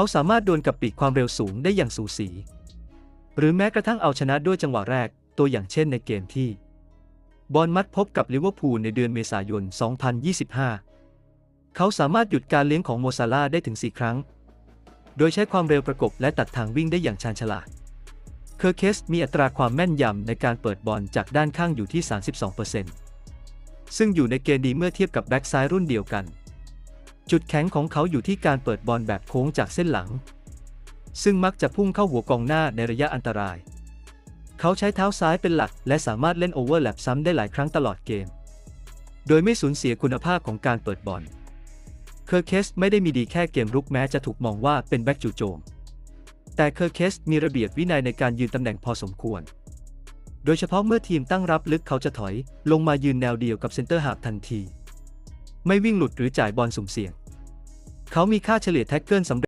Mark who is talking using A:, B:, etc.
A: เขาสามารถดวลกับปีกความเร็วสูงได้อย่างสูสี หรือแม้กระทั่งเอาชนะด้วยจังหวะแรก ตัวอย่างเช่นในเกมที่บอลมัดพบกับลิเวอร์พูลในเดือนเมษายน 2025 เขาสามารถหยุดการเลี้ยงของโมซาลาได้ถึง 4 ครั้ง โดยใช้ความเร็วประกบและตัดทางวิ่งได้อย่างชาญฉลาด เคอร์เคสมีอัตราความแม่นยำในการเปิดบอลจากด้านข้างอยู่ที่ 32%ซึ่งอยู่ในเกณฑ์ดีเมื่อเทียบกับแบ็กซ้ายรุ่นเดียวกัน จุดแข็งของเขาอยู่ที่การเปิดบอลแบบโค้งจากเส้นหลัง ซึ่งมักจะพุ่งเข้าหัวกองหน้าในระยะอันตราย เขาใช้เท้าซ้ายเป็นหลัก และสามารถเล่นโอเวอร์แลปซ้ำได้หลายครั้งตลอดเกม โดยไม่สูญเสียคุณภาพของการเปิดบอล เคอร์เคสไม่ได้มีดีแค่เกมรุกแม้จะถูกมองว่าเป็นแบ็กจู่โจม แต่เคอร์เคสมีระเบียบวินัยในการยืนตำแหน่งพอสมควร โดยเฉพาะเมื่อทีมตั้งรับลึกเขาจะถอย ลงมายืนแนวเดียวกับเซนเตอร์หากทันที ไม่วิ่งหลุดหรือจ่ายบอลสุ่มเสี่ยง เขามีค่าเฉลี่ยแท็กเกิลสำเร็จ